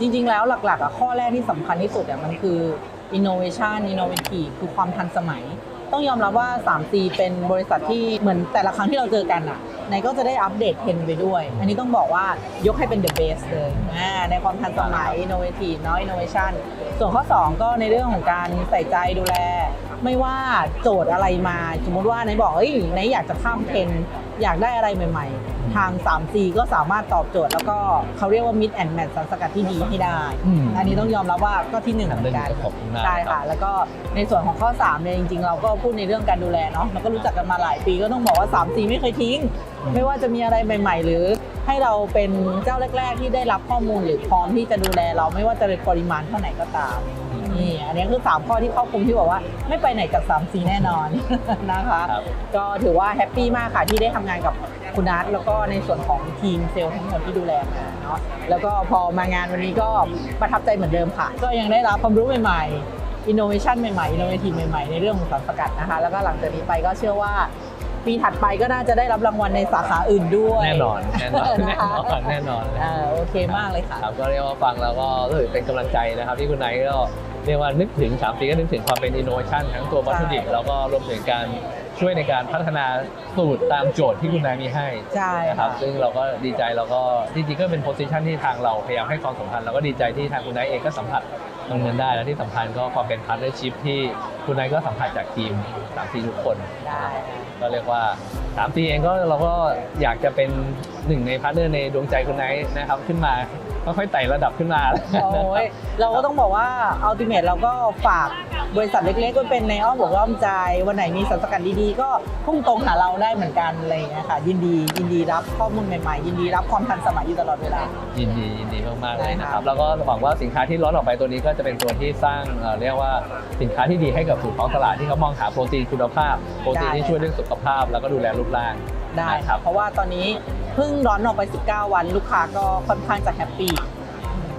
จริง ๆ แล้วหลักๆอะข้อแรกที่สำคัญที่สุดอะมันคือ innovation innovative คือความทันสมัย ต้องยอมรับว่า 3C เป็นบริษัทที่เหมือนแต่ละครั้งที่เราเจอกันอะในก็จะได้อัปเดตเทรนด์ไปด้วย อันนี้ต้องบอกว่ายกให้เป็น the best เลยอ่าในความทันสมัย innovative เนาะ innovation ส่วนข้อ 2 ก็ในเรื่องของการใส่ใจดูแล ไม่ว่าโจทย์อะไรมา สมมุติว่าในบอกเอ้ยในอยากจะข้ามเทรนด์อยากได้อะไรใหม่ ๆ ทาง 3C ก็สามารถตอบโจทย์ แล้วก็เขาเรียกว่า mid and match สารสกัดที่ดีให้ได้อืมอันนี้ต้องยอมรับว่าก็ที่หนึ่งเหมือนกันขอบคุณมากใช่ครัค่ะบแล้วก็ในส่วนของข้อ3เนี่ยจริงๆ เราก็พูดในเรื่องการดูแลเนาะเราก็รู้จักกันมาหลายปีก็ต้องบอกว่า 3C ไม่เคยทิ้ง ไม่ว่าจะมีอะไรใหม่ ๆ หรือให้เราเป็นเจ้าแรก ๆ ที่ได้รับข้อมูลหรือพร้อมที่จะดูแลเราไม่ว่าจะเป็นปริมาณเท่าไหร่ก็ตาม นี่อันนี้คือ 3 ข้อที่ครอบคลุมที่บอกว่า ไม่ไปไหนจาก 3C แน่นอน นะคะ ครับก็ถือว่าแฮปปี้มากค่ะที่ได้ทำงานกับคุณนัทแล้วก็ในส่วนของทีมเซลล์ทั้งหมดที่ดูแลมาเนาะแล้วก็พอมางานวันนี้ก็ประทับใจเหมือนเดิมค่ะ ก็ยังได้รับความรู้ใหม่ๆอินโนเวชันใหม่ๆอินโนเวทีฟใหม่ๆ ในเรื่องของสารสกัดนะคะ แล้วก็หลังจากนี้ไปก็เชื่อว่าปีถัดไปก็น่าจะได้รับรางวัลในสาขาอื่นด้วยแน่นอนแน่นอนแน่นะคะนอนแน่นอน เออโอเคมากเลยค่ะ ครับก็เรียกว่าฟังแล้วก็รู้สึกเป็นกำลังใจนะครับที่คุณไนท์ก็ เรียกว่านึกถึง3ปีก็นึกถึงความเป็นอินโนเวชันทั้งตัววัตถุดิบใช่แล้วก็รวมถึงการช่วยในการพัฒนาสูตรตามโจทย์ที่คุณไนท์มีให้ใช่นะครับค่ะซึ่งเราก็ดีใจเราก็จริงๆก็เป็นโพสิชันที่ทางเราพยายามให้ความสำคัญแล้วก็ดีใจที่ทางคุณไนท์เองก็สัมผัสตรงนั้นได้และที่สำคัญก็ความเป็นพาร์ทเนอร์ชิพที่คุณไนท์ก็สัมผัสจากทีมสามทีทุกคนได้ค่ะก็เรียกว่า3ามปีเองก็เราก็อยากจะเป็นหนึ่งในพาร์ทเนอร์ในดวงใจคุณไนท์นะครับขึ้นมา ค่อยๆไต่ระดับขึ้นมาโอ้ยเราก็ต้องบอกว่าอัลติเม e เราก็ฝากบริษัทเล็กๆก็เป็นในอ้อมอกอ้อมใจ วันไหนมีสารสกัดดีๆ ก็พุ่งตรงหาเราได้เหมือนกันอะไรอย่างเงี้ยค่ะ ยินดียินดีรับข้อมูลใหม่ๆ ยินดีรับความทันสมัยอยู่ตลอดเวลา ยินดียินดีมากๆเลยนะคได้ครัรับบแล้วก็หวังว่าสินค้าที่ล้อนออกไปตัวนี้ก็จะเป็นตัวที่สร้างเอ่อเรียกว่าสินค้าที่ดีให้กับผู้ท้องตลาดที่เขามองหาโปรตีนคุณภาพ โปรตีนที่ช่วยเรื่องสุขภาพ แล้วก็ดูแลรูปร่างได้นะคค่ะรับเพราะว่าตอนนี้ เพิ่งร้อนออกไป 19 วัน ลูกค้าก็ค่อนข้างจะแฮปปี้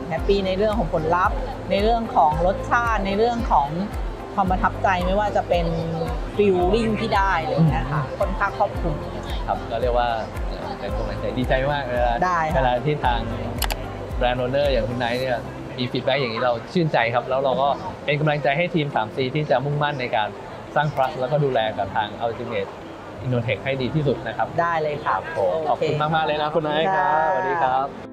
แฮปปี้ในเรื่องของผลลัพธ์ ในเรื่องของรสชาติในเรื่องของความประทับใจไม่ว่าจะเป็นฟิลลิ่งที่ได้อะไรอย่างเงี้ยค่ะค่อนข้างครอบคลุม ครับก็เรียกว่าเอ่อเป็นกำลังใจดีใจมากเวลาได้ค่ะ เวลาที่ทางแบรนด์โอเนอร์อย่างคุณไนท์เนี่ยมีฟีดแบ็กอย่างนี้เราชื่นใจครับ แล้วเราก็เป็นกำลังใจให้ทีม 3C ที่จะมุ่งมั่นในการสร้าง trust แล้วก็ดูแลกับทาง Ultimate Innotech ให้ดีที่สุดนะครับ ได้เลยค่ะโอ้ขอบคุณมาก ๆ เลยนะคุณไนท์ครับ สวัสดีครับ